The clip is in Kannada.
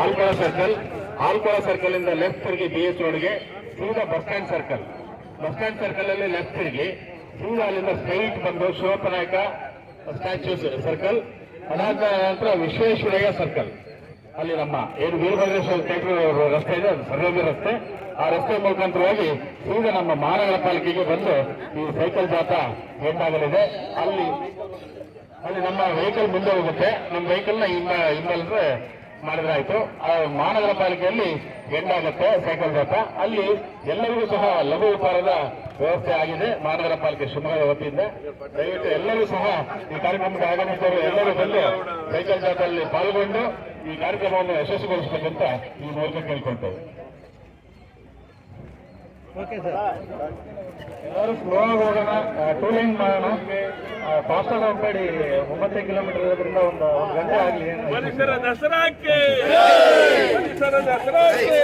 ಆಲ್ಕೊಳ ಸರ್ಕಲ್ ಆಲ್ಕೊಳ ಸರ್ಕಲ್ ಇಂದ ಲೆಫ್ಟ್ ತಿರುಗಿ ಬಿ ಎಸ್ ರೋಡ್ಗೆ ಸೀದಾ bus stand circle bus stand circle ಅಲ್ಲಿ ಲೆಫ್ಟ್ ತಿರುಗಿ ಸೀದಾ ಅಲ್ಲಿಂದ ಸ್ಟ್ರೈಟ್ ಬಂದು ಶಿವಪ್ಪನಾಯಕ ಸ್ಟ್ಯಾಚ್ಯೂ ಸರ್ಕಲ್ ಅದಾದ ನಂತರ ವಿಶ್ವೇಶ್ವರಯ್ಯ ಸರ್ಕಲ್ ಅಲ್ಲಿ ನಮ್ಮ ಏನು ವೀರಭದ್ರೇಶ್ವರ ಥಿಯೇಟರ್ ರಸ್ತೆ ಇದೆ, ಅದು ಸರ್ವೇ ರಸ್ತೆ. ಆ ರಸ್ತೆ ಮುಖಾಂತರವಾಗಿ ಸೀದಾ ನಮ್ಮ ಮಹಾನಗರ ಪಾಲಿಕೆಗೆ ಬಂದು ಈ ಸೈಕಲ್ ಜಾಥಾ ಎಂಡಾಗಲಿದೆ ಅಲ್ಲಿ ಅಲ್ಲಿ ನಮ್ಮ ವೆಹಿಕಲ್ ಮುಂದೆ ಹೋಗುತ್ತೆ. ನಮ್ಮ ವೆಹಿಕಲ್ನ ಇನ್ನ ಹಿಂದಲ್ದ್ರೆ ಮಾಡಿದ್ರಾಯ್ತು. ಆ ಮಹಾನಗರ ಪಾಲಿಕೆಯಲ್ಲಿ ಎಂಡಾಗುತ್ತೆ ಸೈಕಲ್ ಜಾಥಾ ಅಲ್ಲಿ ಎಲ್ಲರಿಗೂ ಸಹ ಲಘು ಉಪಹಾರದ ವ್ಯವಸ್ಥೆ ಆಗಿದೆ. ಮಹಾನಗರ ಪಾಲಿಕೆ ಶಿವಮೊಗ್ಗದ ವತಿಯಿಂದ. ದಯವಿಟ್ಟು ಎಲ್ಲರೂ ಸಹ ಈ ಕಾರ್ಯಕ್ರಮಕ್ಕೆ ಆಗಮಿಸಿದವರು ಎಲ್ಲರೂ ಬಂದು ಸೈಕಲ್ ಜಾಥಾದಲ್ಲಿ ಪಾಲ್ಗೊಂಡು ಈ ಕಾರ್ಯಕ್ರಮವನ್ನು ಯಶಸ್ವಿಗೊಳಿಸಬೇಕಂತ ಈ ಮೂಲಕ ಕೇಳ್ಕೊಳ್ತೇವೆ. ಓಕೆ ಸರ್ ಎಲ್ಲರೂ ಸ್ಲೋ ಆಗಿ ಹೋಗೋಣ. ಟೂ ಲೈನ್ ಮಾಡೋಣ. ಆಗಿ ಹೋಗ್ಬೇಡಿ ಒಂಬತ್ತೇ ಕಿಲೋಮೀಟರ್ ಇರೋದ್ರಿಂದ ಒಂದು ಒಂದು ಗಂಟೆ ಆಗಲಿ ಪರಿಸರ ದಸರಾಕ್ಕೆ. ಪರಿಸರ ದಸರಾಕ್ಕೆ.